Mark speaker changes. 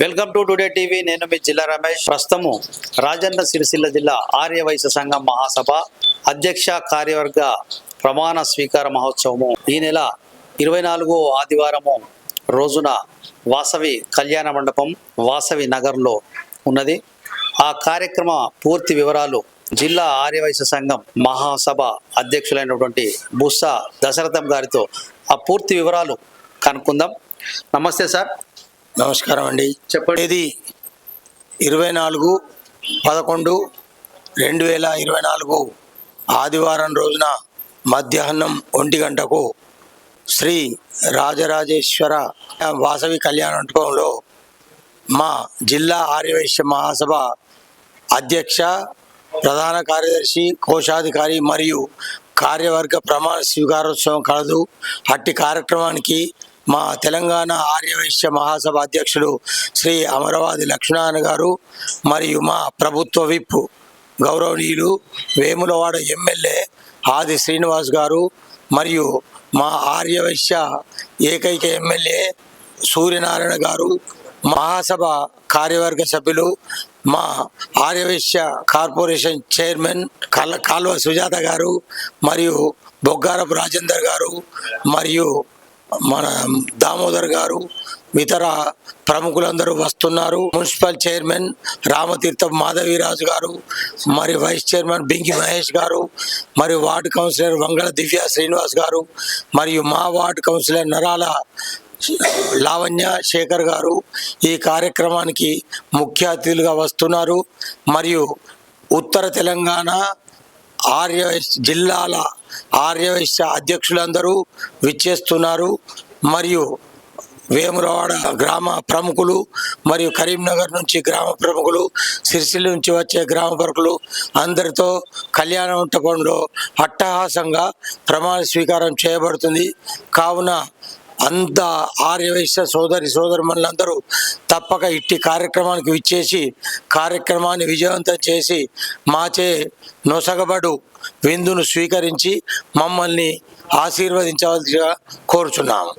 Speaker 1: Welcome to today TV. నేను మీ జిల్లా రమేష్. ప్రస్తుతము రాజన్న సిరిసిల్ల జిల్లా ఆర్య వైశ్య సంఘం మహాసభ అధ్యక్ష కార్యవర్గ ప్రమాణ స్వీకార మహోత్సవము. ఈ నెల ఇరవై నాలుగో ఆదివారము రోజున వాసవి కళ్యాణ మండపం వాసవి నగర్లో ఉన్నది. ఆ కార్యక్రమ పూర్తి వివరాలు జిల్లా ఆర్యవైశ్య సంఘం మహాసభ అధ్యక్షులైనటువంటి బుస్సా దశరథం గారితో ఆ పూర్తి వివరాలు కనుక్కుందాం. నమస్తే సార్.
Speaker 2: నమస్కారం అండి
Speaker 1: చెప్పండి.
Speaker 2: ఇది ఇరవై నాలుగు పదకొండు రెండు వేల ఇరవై నాలుగు ఆదివారం రోజున మధ్యాహ్నం ఒంటి గంటకు శ్రీ రాజరాజేశ్వర వాసవి కళ్యాణ మండపంలో మా జిల్లా ఆర్యవైశ్య మహాసభ అధ్యక్ష ప్రధాన కార్యదర్శి కోశాధికారి మరియు కార్యవర్గ ప్రమాణ స్వీకారోత్సవం కలదు అట్టి కార్యక్రమానికి మా తెలంగాణ ఆర్యవైశ్య మహాసభ అధ్యక్షుడు శ్రీ అమరవాది లక్ష్మణారాయణ గారు మరియు మా ప్రభుత్వ విప్ గౌరవనీయులు వేములవాడ ఎమ్మెల్యే ఆది శ్రీనివాస్ గారు మరియు మా ఆర్యవైశ్య ఏకైక ఎమ్మెల్యే సూర్యనారాయణ గారు మహాసభ కార్యవర్గ సభ్యులు మా ఆర్యవైశ్య కార్పొరేషన్ చైర్మన్ కల్ కాల్వ సుజాత గారు మరియు బొగ్గారపు రాజేందర్ గారు మరియు మన దామోదర్ గారు ఇతర ప్రముఖులందరూ వస్తున్నారు. మున్సిపల్ చైర్మన్ రామతీర్థం మాధవీరాజు గారు మరి వైస్ చైర్మన్ బింకి మహేష్ గారు మరియు వార్డు కౌన్సిలర్ వంగళ దివ్య శ్రీనివాస్ గారు మరియు మా వార్డు కౌన్సిలర్ నరాల లావణ్య శేఖర్ గారు ఈ కార్యక్రమానికి ముఖ్య అతిథులుగా వస్తున్నారు. మరియు ఉత్తర తెలంగాణ ఆర్యవైశ్య జిల్లాల ఆర్యవైశ్య అధ్యక్షులందరూ విచ్చేస్తున్నారు. మరియు వేములవాడ గ్రామ ప్రముఖులు మరియు కరీంనగర్ నుంచి గ్రామ ప్రముఖులు సిరిసిల్ల నుంచి వచ్చే గ్రామ ప్రముఖులు అందరితో కళ్యాణ మంటపంలో అట్టహాసంగా ప్రమాణ స్వీకారం చేయబడుతుంది. కావున అంత ఆర్యవైశ్య సోదరి సోదరుమణులందరూ తప్పక ఇట్టి కార్యక్రమానికి విచ్చేసి కార్యక్రమాన్ని విజయవంతం చేసి మాచే నొసగబడు విందును స్వీకరించి మమ్మల్ని ఆశీర్వదించవలసిగా కోరుచున్నాము.